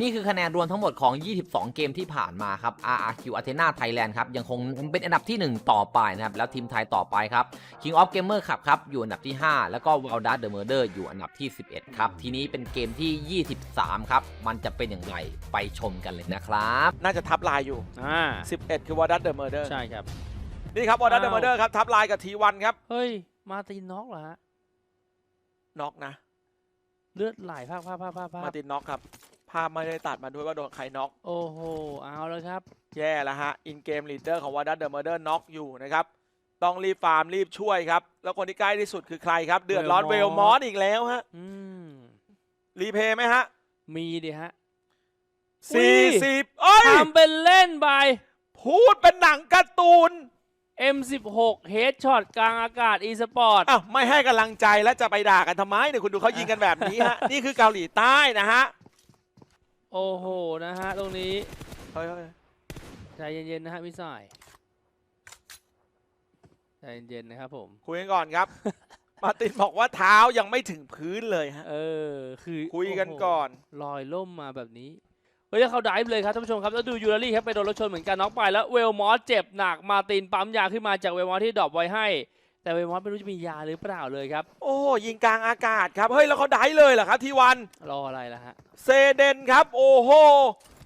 นี่คือคะแนนรวมทั้งหมดของ 22 เกมที่ผ่านมาครับ RRQ Athena Thailand ครับ ยังคงเป็นอันดับที่ 1 ต่อไปนะครับ แล้วทีมไทยต่อไปครับ King of Gamer ครับครับ อยู่อันดับที่ 5 แล้วก็ w i l d a The Murder อยู่อันดับที่ 11 ครับ ทีนี้เป็นเกมที่ 23 ครับ มันจะเป็นอย่างไรไปชมกันเลยนะครับ น่าจะทับลายอยู่ อ่า11 คือวอร์ดัตเดอะเมอร์เดอร์ใช่ครับ นี่ครับวอร์ดัตเดอะอ้าวเมอร์เดอร์ครับทับลายกับทีวันครับ เฮ้ย มาตินน็อกเหรอฮะ น็อกนะ เลือดไหลภาคภาคภาคภาคภามาคตินน็อกครับ ภาพไม่ได้ตัดมาด้วยว่าโดนใครน็อกโอ้โห เอาแล้วครับ แย่แล้วฮะ อินเกมลีดเดอร์ของวอร์ดัตเดอะเมอร์เดอร์น็อกอยู่นะครับ ต้องรีบฟาร์มรีบช่วยครับ แล้วคนที่ใกล้ที่สุดคือใครครับ เดือดร้อนเวล Wellmont มอสอีกแล้วฮะอืมรีเพย์ไหมฮะ มีดิฮะอุ๊สี่ยสิบเอ้ยทำเป็นเล่นไป พูดเป็นหนังการ์ตูน M16 เฮดช็อตกลางอากาศ e สปอร์ตอ้าวไม่ให้กำลังใจแล้วจะไปด่ากันทำไมเนี่ยคุณดูเขายิงกันแบบนี้ฮะ นี่คือเกาหลีใต้นะฮะ โอ้โหนะฮะตรงนี้เฮ้ยเฮ้ยใจเย็นๆนะฮะมิสไซล์ใจเย็นๆนะครับผม คุยกันก่อนครับ มาร์ตินบอกว่าเท้ายังไม่ถึงพื้นเลยฮะ เออ คือคุยกันโโหก่อน ลอยล่มมาแบบนี้ เฮ้ยแล้วเขาไดฟ์เลยครับท่านผู้ชมครับ แล้วดูยูรารี่ครับไปโดนรถชนเหมือนกันน็อกไปแล้วเวลมอสเจ็บหนัก มาตินปั๊มยาขึ้นมาจากเวลมอสที่ดรอปไว้ให้ แต่เวลมอสไม่รู้จะมียาหรือเปล่าเลยครับ โอ้โหยิงกลางอากาศครับ เฮ้ย แล้วเขาได้เลยเหรอครับทีวัน รออะไรล่ะฮะ เซเดนครับ โอ้โห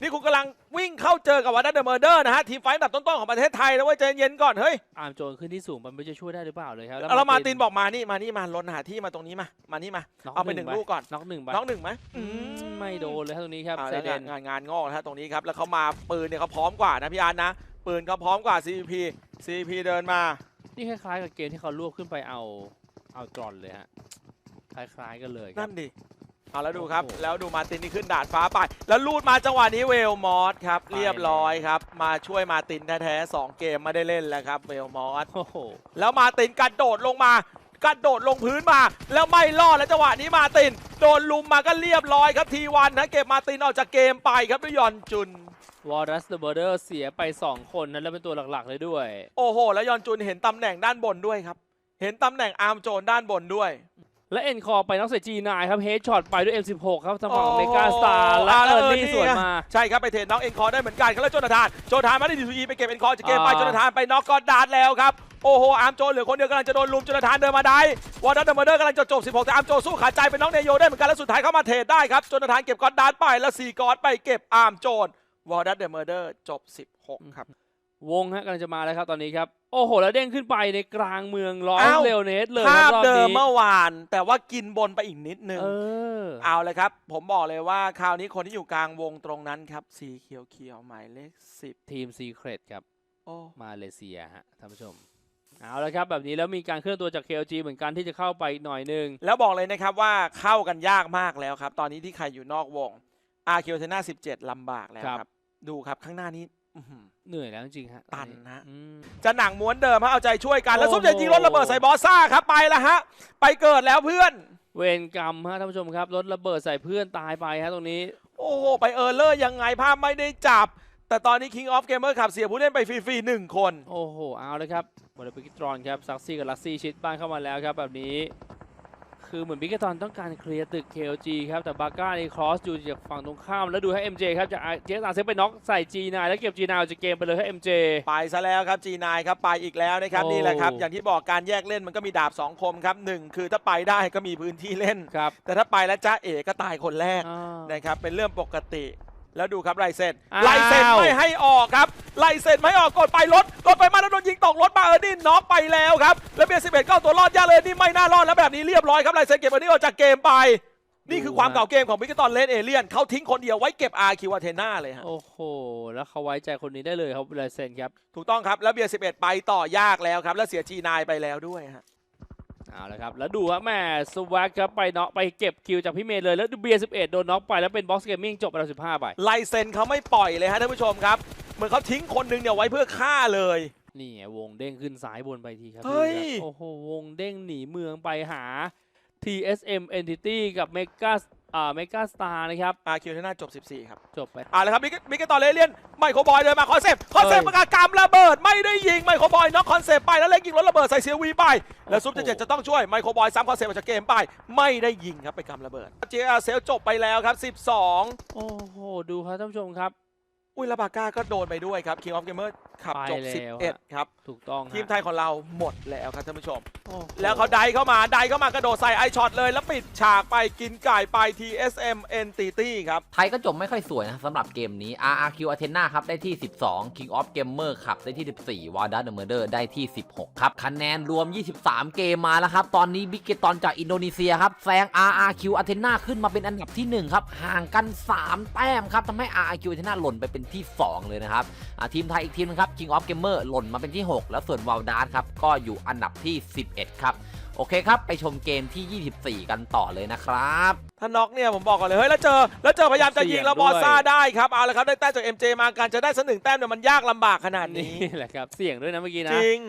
นี่คุณกำลังวิ่งเข้าเจอกับวันดัตเดอร์เมอร์เดอร์นะฮะ ทีมไฟท์อันดับต้นๆของประเทศไทยนะเว้ยใจเย็นก่อน เฮ้ยอาร์มโจนขึ้นที่สูงมันไม่จะช่วยได้หรือเปล่าเลยครับแล้วมาร์ตินบอกมานี่มานี่มาลนหาที่มาตรงนี้มา มานี่มาน็กเอาไปหนึ่งลูกก่อน น็อกหนึ่งไปน้องหนึ่งไหมอืมไม่โดนเลยครับตรงนี้ครับอ่าเซแล้วเดงานนงานงานงอกนะฮะตรงนี้ครับ แล้วเขามาปืนเนี่ยเขาพร้อมกว่านะพี่อาร์ตนะ ปืนเขาพร้อมกว่า CP CP เดินมา นี่คล้ายๆกับเกมที่เขาลวกขึ้นไปเอาเอาตรอนเลยฮะคล้ายๆกันเลยครันั่บนดิเอาแล้วดูครับ โอ้โห แล้วดูมาร์ตินที่ขึ้นดาดฟ้าไป แล้วลูดมาจังหวะนี้เวลมอสครับไปเรียบร้อยครับ มาช่วยมาร์ตินแท้ๆสองเกมไม่ได้เล่นแล้วครับเวลมอส โอ้โห แล้วมาร์ตินกระโดดลงมา กระโดดลงพื้นมา แล้วไม่รอดแล้วจังหวะนี้มาร์ติน โดนลุมมาก็เรียบร้อยครับทีวันนะเก็บมาร์ตินออกจากเกมไปครับด้วยยอนจุน วอร์ดัสเดอะเบอร์เดอร์เสียไป 2 คนนั้นแล้วเป็นตัวหลักๆเลยด้วย โอ้โห แล้วยอนจุนเห็นตำแหน่งด้านบนด้วยครับ เห็นตำแหน่งอาร์มโจนด้านบนด้วย และเอ็นคอไปน็อกใส่ G9 ครับเฮดช็อตไปด้วย M16 ครับทางฝั่งโอ้เมกาสตาร์และอ่าเออร์เออนี่นี่สวนไงมา ใช่ครับ ไปเทรดน็อกเอ็นคอร์ได้เหมือนกันครับแล้วโจนาธาน โจนาธานมาได้ดีทูอีไปเก็บเอ็นคอร์จะเกมไปอ่าโจนาธานไปน็อกก็ดาร์ดแล้วครับโอ้โห อาร์มโจเหลือคนเดียวกำลังจะโดนลุมโจนาธานเดินมาได้ วอร์ดัตเดอร์เมอร์เดอร์กำลังจะจบ 16 แต่อาร์มโจสู้ขาดใจเป็นน็อกเนโยได้เหมือนกัน แล้วสุดท้ายเข้ามาเทรดได้ครับโจนาธานเก็บก็อดดาร์ดไปแล้วซีกอดไปเก็บอาร์มโจน วอร์ดัตเดอร์เมอร์เดอร์จบ 16 ครับ วงฮะกำลังจะมาแล้วครับตอนนี้ครับ โอ้โห แล้วเด้งขึ้นไปในกลางเมืองล้อมอ้าวเร็วเนสเลยภาคพรับรอบเดิมนี้เมื่อวาน แต่ว่ากินบนไปอีกนิดนึงเออเอาเลยครับ ผมบอกเลยว่าคราวนี้คนที่อยู่กลางวงตรงนั้นครับ สีเขียวๆหมายเลข10ทีมซีเครตครับโอ้มาเลเซียฮะท่านผู้ชมเอาละครับ แบบนี้แล้วมีการเคลื่อนตัวจาก KLG เหมือนกันที่จะเข้าไปอีกหน่อยหนึง แล้วบอกเลยนะครับว่าเข้ากันยากมากแล้วครับ ตอนนี้ที่ใครอยู่นอกวงอาร์คิวเทนา17ลำบากแล้วครับครับ ดูครับข้างหน้านี้อื้อหือเหนื่อยแล้วจริงๆฮะตันฮะ อืม จะหนังม้วนเดิมฮะเอาใจช่วยกัน แล้วโอ้ซุปโหจะยิงรถระเบิดใส่บอสซ่าครับไปแล้วฮะ ไปเกิดแล้วเพื่อน เวรกรรมฮะท่านผู้ชมครับรถระเบิดใส่เพื่อนตายไปฮะตรงนี้ โอ้โห ไปเออร์เลอร์ยังไงภาพไม่ได้จับ แต่ตอนนี้ King of Gamer ขับเสียผู้เล่นไปฟรีๆหนึ่งคน โอ้โห เอาเลยครับบอลบิกตรอนครับซักซี่กับลักซี่ชิดบ้านเข้ามาแล้วครับแบบนี้ คือเหมือนบิกตรอนต้องการเคลียร์ตึก KLG ครับ แต่บาก้านี่ครอสอยู่จากฝั่งตรงข้าม แล้วดูให้ MJ ครับจะเจสอาเซฟไปน็อกใส่ G9 แล้วเก็บ G9 ออกจากเกมไปเลยให้ MJ ไปซะแล้วครับ G9 ครับไปอีกแล้วนะครับโอ้นี่แหละครับ อย่างที่บอกการแยกเล่นมันก็มีดาบสองคมครับหนึ่งคือถ้าไปได้ก็มีพื้นที่เล่นครับแต่ถ้าไปแล้วจ้าเอ๋ก็ตายคนแรกอ่านะครับเป็นเรื่องปกติ แล้วดูครับไลเซนอ้าวไลเซนไม่ให้ออกครับ ไลเซนไม่ให้ออกกดไปรถรถไปมาแล้วโดนยิงตกรถมาเออร์นี่น็อกไปแล้วครับแล้วเบียร์สิบเอ็ดก็เอาตัวรอดยากเลยนี่ไม่น่ารอดแล้วแบบนี้เรียบร้อยครับไลเซนเก็บเออร์นี่ออกจากเกมไป นี่คือความเก่าเกมของบิกตอนเลนเอเลียนเขาทิ้งคนเดียวไว้เก็บอาร์คิวเทน่าเลยฮะโอ้โห แล้วเขาไว้ใจคนนี้ได้เลยครับลายเซนครับ ถูกต้องครับแล้วเบียร์สิบเอ็ดไปต่อยากแล้วครับแล้วเสียจีนายไปแล้วด้วยฮะเอาละครับ แล้วดูครับแม่สวักครับไปน็อกไปเก็บคิวจากพี่เมย์เลย แล้วดูเบียร์11โดนน็อกไปแล้วเป็นบ็อกซ์เกมมิ่งจบไปแล้ว15ไปไลเซนเขาไม่ปล่อยเลยฮะท่านผู้ชมครับ เหมือนเขาทิ้งคนหนึงเนี่ยไว้เพื่อฆ่าเลย นี่ไงวงเด้งขึ้นซ้ายบนไปทีครับเฮ้ยดูครับโอ้โห วงเด้งหนีเมืองไปหา TSM Entity กับ Mega อ่าเมกาสตาร์นะครับ อาคิวที่น่าจบ 14 ครับจบไป เอาละครับมิกมิกตอนเลเลียนไมโครบอยเดินมาคอนเซปต์คอนเซปต์เฮ้ย ประกาศกำระเบิดไม่ได้ยิงไมโครบอยน็อกคอนเซปต์ไปแล้วเล็กยิงรถระเบิดใส่เซียวีไป แล้วซุปเจ็ดจะต้องช่วยไมโครบอยซ้ำคอนเซปต์ออกจากเกมไป ไม่ได้ยิงครับไปกำระเบิดเจอาเซลจบไปแล้วครับ 12 โอ้โห ดูครับท่านผู้ชมครับ อุ้ยลาบาก้าก็โดนไปด้วยครับ King of Gamer ขับจบ ไปแล้วฮะ 11 ครับ ถูกต้องฮะทีมไทยของเราหมดแล้วครับท่านผู้ชม โอ้โหแล้วเขาไดเข้ามาไดเข้ามากระโดดใส่ไอช็อตเลย แล้วปิดฉากไปกินไก่ไป TSM Entity ครับ ไทยก็จบไม่ค่อยสวยนะสำหรับเกมนี้ RRQ Athena ครับ ได้ที่ 12 King of Gamer ครับ ได้ที่ 14 w a r d a the Murder ได้ที่ 16 ครับ คะแนนรวม 23 เกมมาแล้วครับ ตอนนี้บิ๊กเกตอนจากอินโดนีเซียครับแซง RRQ Athena ขึ้นมาเป็นอันดับที่ 1 ครับ ห่างกัน 3 แต้มครับทำให้ RRQ Athena หล่นไปเป็นที่ 2 เลยนะครับอ่าทีมไทยอีกทีมนึงครับ King of Gamer หล่นมาเป็นที่ 6 แล้วส่วน w a l d a r ครับก็อยู่อันดับที่ 11 ครับโอเคครับ ไปชมเกมที่ 24 กันต่อเลยนะครับ ถ้าน็อกเนี่ยผมบอกก่อนเลย เฮ้ย แล้วเจอ แล้วเจอพยายามจะยิงแล้วบอสซ่าได้ครับ เอาละครับ ได้แต้มจาก MJ มาการจะได้สักหนึ่งแต้มเนี่ยมันยากลำบากขนาดนี่นี้แหละครับ เสี่ยงด้วยนะเมื่อกี้จนะริง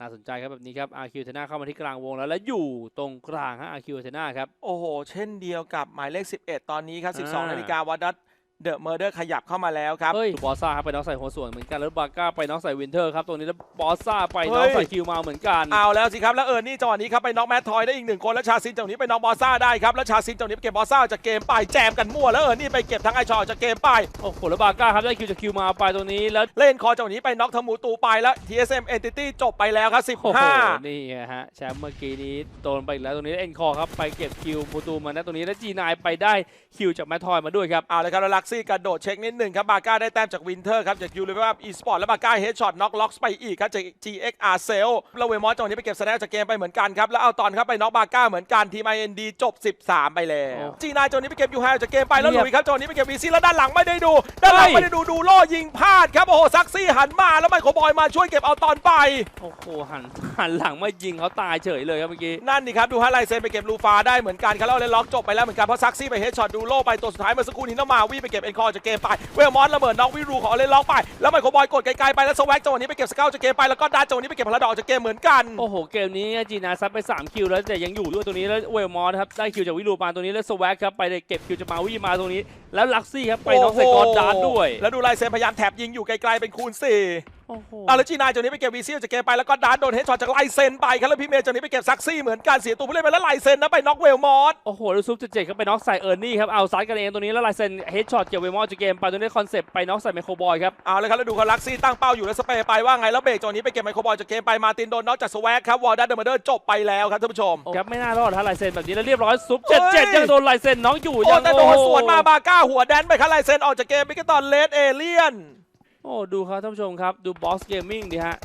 น่าสนใจครับแบบนี้ครับ RQ เทน่าเข้ามาที่กลางวงแล้วและอยู่ตรงกลางฮะ RQ เทน่าครับ โอ้โห เช่นเดียวกับหมายเลข 11 ตอนนี้ครับ 12อ่านาฬิกาวัดดัต เดอะเมอร์เดอร์ขยับเข้ามาแล้วครับ เฮ้ยบอสซ่าครับไปน็อกใส่หัวส่วนเหมือนกันแล้วบาก้าไปน็อกใส่วินเทอร์ครับตรงนี้แล้วบอสซ่าไปน็อกเฮ้ยใส่คิวมาเหมือนกันเอาแล้วสิครับแล้วเออร์นี่จังหวะนี้ครับไปน็อกแมททอยได้อีกหนึ่งคนแล้วชาซินจังหวะนี้ไปน็อกบอสซ่าได้ครับแล้วชาซินจังหวะนี้ไปเก็บบอสซ่าจากเกมไปแจมกันมั่วแล้วเออร์นี่ไปเก็บทั้งไอชอจากเกมไปโอ้โหแล้วบาก้าครับได้คิวจากคิวมาไปตรงนี้แล้วเล่นคอจังหวะนี้ไปน็อกทมูตูไปแล้ว TSM Entity จบไปแล้วครับโอ้โห15นี่ไงฮะแชมป์เมื่อกี้นี้โดนไปอีกแล้วตรงนี้เอ็นคอครับไปเก็บคิวมูตูมานะตรงนี้แล้วจีนายไปได้คิวจากแมททอยมาด้วยครับเอาเลยครับแล้วลักซี่กระโดดเช็คนิดหนึ่งครับบาก้าได้แต้มจากวินเทอร์ครับจากยูเลเวลอีสปอร์ตแล้วบาก้าเฮดช็อตน็อกล็อกไปอีกครับจาก GXR c e l แล้วเวมอสจังหวะนี้ไปเก็บสแนปจากเกมไปเหมือนกันครับแล้วเอาตอนครับไปน็อกบาก้าเหมือนกันทีม IND จบ 13 ไปแล้วโอ้จีนายจังหวะนี้ไปเก็บยูไฮจากเกมไปแล้วหเรียบลุยครับจังหวะนี้ไปเก็บวีซีแล้วด้านหลังไม่ได้ดูด้านหลังเฮ้ยไม่ได้ดูดูโล่ยิงพลาดครับโอ้โหซักซี่หันมาแล้วไมโครบอยมาช่วยเก็บเอาตอนไปโอ้โหหันหันหลังมายิงเขาตายเฉยเลยครับเมื่อกี้นั่นนี่ครับดูฮะไลเซนไปเก็บลูฟาได้เหมือนกันครับแล้วเลยล็อกจบไปแล้วเหมือนกันเพราะซักซี่ไปเฮดช็อตดูโล่ไปตัวสุดท้ายเมื่อสักครู่นี้น้องมาวีไปเก็บเอ็นคอจากเกมไปเวลมอสระเบิดน็อกวิรูของเลยล็อกไป แล้วไมโครบอยกดไกลๆไปแล้วสวักจังหวะนี้ไปเก็บสเกลจากเกมไปแล้วก็ดัดจังหวะนี้ไปเก็บพลาดอกจากเกมเหมือนกันโอ้โหเกมนี้จีนาซัดไป 3 คิวแล้วแต่ยังอยู่ด้วยตรงนี้แล้วเวลมอสครับได้คิวจากวิลูปานตรงนี้แล้วสวักครับไปเก็บคิวจากมาวีมาตรงนี้ แล้วลักซี่ครับไปน็อกใส่กอดดาร์ดด้วย แล้วดูไลเซนพยายามแท็บยิงอยู่ไกลๆเป็นคูณสี่ โอ้โหเอาแล้วจีนายจังหวะนี้ไปเก็บวีซีจากเกมไปแล้วก็ดัดโดนเฮดช็อตจากไลเซนไปครับแล้วพี่เมย์จังหวะนี้ไปเก็บซักซี่เหมือนกันเสียตัวผู้เล่นไปแล้วไลเซนนะไปน็อกเวลมอสโอ้โหแล้วซุปเจ็ดครับไปน็อกใส่เออร์นี่ครับเอาซัดกันเองตรงนี้แล้วลายเซนเฮดช็อตเกี่ยวเวลมอสจากเกมไปตรงนี้คอนเซปต์ไปน็อกใส่ไมโครบอยครับเอาเลยครับแล้วดูคารักซี่ตั้งเป้าอยู่แล้วสเปรย์ไปว่าไงแล้วเบรกจังหวะนี้ไปเก็บไมโครบอลจากเกมไปมาตินโดนน็อกจากสวักครับวอร์ดันเดอร์มาเดอร์จบไปแล้วครับท่านผู้ชมครับไม่น่ารอดถ้าลายเซนแบบนี้แล้วเรียบร้อยซุปเจ็ดเจ็ดเฮ้ยยังโดนลายเซนน็อกอยู่โอ้ยังแต่โดนอ้หสวนมาบาก้าหัวแดนไปครับไลเซนออกจากเกมบิกตอนเลดเอเลียน โอ้ดูครับท่านผู้ชมครับดูบอสเกมมิ่งดิฮะ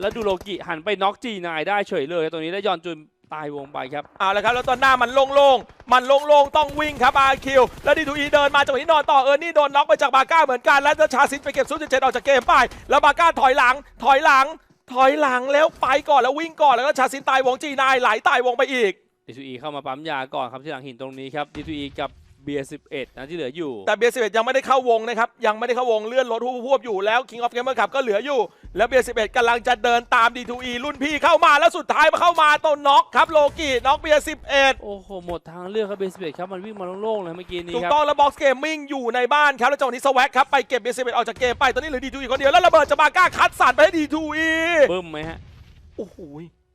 แล้วดูโลกิหันไปน็อกจีนายได้เฉยเลยตรงนี้แล้วยอนจุนตายวงไปครับเอาละครับแล้วตอนหน้ามันโล่งๆมันโล่งๆต้องวิ่งครับอาคิวแล้วดีทูอีเดินมาจังหวะนี้นอนต่อเออร์นี่โดนน็อกไปจากบาก้าเหมือนกันแล้วจะชาซินไปเก็บซุปเจ็ดออกจากเกมไป แล้วบาก้าถอยหลังถอยหลัง ถอยหลังแล้วไปก่อนแล้ววิ่งก่อนแล้วก็ชาซินตายวงจีนายไหลตายวงไปอีกดีทูอีเข้ามาปั๊มยาก่อนครับที่หลังหินตรงนี้ครับดีทูอีกับ เบียร์11นะที่เหลืออยู่ แต่เบียร์สิบเอ็ดยังไม่ได้เข้าวงนะครับ ยังไม่ได้เข้าวงเลื่อนรถพวบๆอยู่แล้ว King of Gamer Cup ก็เหลืออยู่ แล้วเบียร์สิบเอ็ดกำลังจะเดินตาม D2E รุ่นพี่เข้ามาแล้วสุดท้ายมาเข้ามาต้นน็อกครับโลกิน็อกเบียร์สิบเอ็ดโอ้โห หมดทางเลือกครับเบียร์11ครับ มันวิ่งมาโล่งๆเลยเมื่อกี้นี้ถูกครับต้องแล้วบ็อกซ์เกมมิ่งอยู่ในบ้านครับแล้วจังหวะนี้สวักครับไปเก็บเบียร์สิบเอ็ดออกจากเกมไปตอนนี้เหลือ D2E คนเดียวแล้วระเบิดจะมาก้าคัดสรรไปให้ D2E บึ้มไหมฮะโอ้โห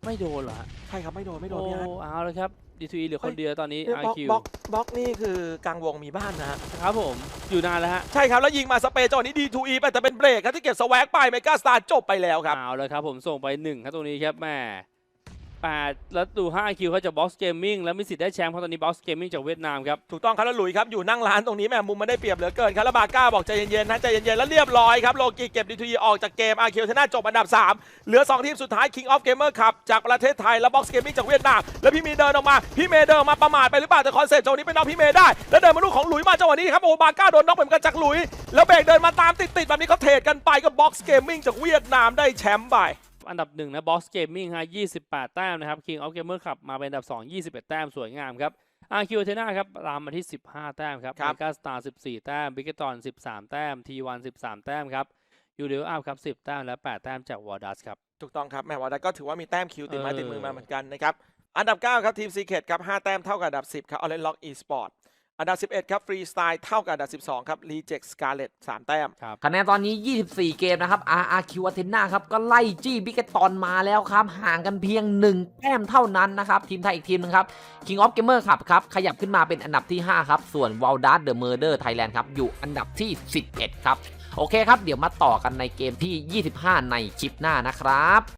ไม่โดนเหรอฮะใช่ครับไม่โดนไม่โดโอ้นพี่อาร์ตเอาเลยครับ ดีทูอีเหลือคนเดียวตอนนี้เอ้ยบล็อก IQ บล็อกบล็อกนี่คือกลางวงมีบ้านนะฮะครับผมอยู่นานแล้วฮะ ใช่ครับ แล้วยิงมาสเปรย์จังหวะนี้ D2E ไปแต่เป็นเบรกครับที่เก็บสวักไปเมกาสตาร์จบไปแล้วครับเอาเลยครับผมส่งไปหนึ่งครับตรงนี้ครับแม่ แปดแล้วดู5 IQ เขาจาก Box Gaming แล้วมีสิทธิ์ได้แชมป์เพราะตอนนี้ Box Gaming จากเวียดนามครับ ถูกต้องครับแล้วหลุยครับ อยู่นั่งร้านตรงนี้แม่มุมมันได้เปรียบเหลือเกินครับแล้วบาก้าบอกใจเย็นๆนะใจเย็นๆ แล้วเรียบร้อยครับ โลกีเก็บดีทีออกจากเกมอาร์คิวชนะจบอันดับ 3 เหลือ 2 ทีมสุดท้าย King of Gamer ครับจากประเทศไทยและ Box Gaming จากเวียดนามแล้วพี่เมย์เดินออกมาพี่เมย์เดินมาประมาทไปหรือเปล่าแต่คอนเซ็ปต์จังหวะนี้เป็นน้องพี่เมย์ได้แล้วเดินมาลูกของหลุยมาจังหวะนี้ครับโอ้บาก้าโดนน็อกเหมือนกันจากหลุย แล้วเบรกเดินมาตามติดๆแบบนี้เขาเทรดกันไปก็ Box Gaming จากเวียดนามได้แชมป์ไป อันดับหนึ่งนะ Box Gaming ฮะ28แต้มนะครับ King of Gamer ขับมาเป็นอันดับ2 21แต้มสวยงามครับ RQ t e n a ครับตามมาที่15แต้มครับครับ Mega Star 14แต้ม b i g e t o n 13แต้ม T1 13แต้มครับ u d e l Up ครับ10แต้มและ8แต้มจาก w a r d a s ครับถูกต้องครับแม่วาดาก็ถือว่ามีแต้มคิวติดไม้เออติดมือมาเหมือนกันนะครับอันดับ 9 ครับ ทีมซีเคทครับ 5 แต้มเท่ากับอันดับ 10 ครับออเรนล็อกอีสปอร์ต อันดับ 11 ครับฟรีสไตล์เท่ากับอันดับ 12 ครับรีเจ็คสกาเลต3แต้มคะแนนตอนนี้ 24 เกมนะครับ RRQ Athena ครับ ก็ไล่จี้บิกเกตอนมาแล้วครับ ห่างกันเพียง 1 แต้มเท่านั้นนะครับ ทีมไทยอีกทีมนึงครับ King of Gamer ครับครับ ขยับขึ้นมาเป็นอันดับที่ 5 ครับ ส่วน w i l d a r The Murder Thailand ครับ อยู่อันดับที่ 11 ครับ โอเคครับ เดี๋ยวมาต่อกันในเกมที่ 25 ในคลิปหน้านะครับ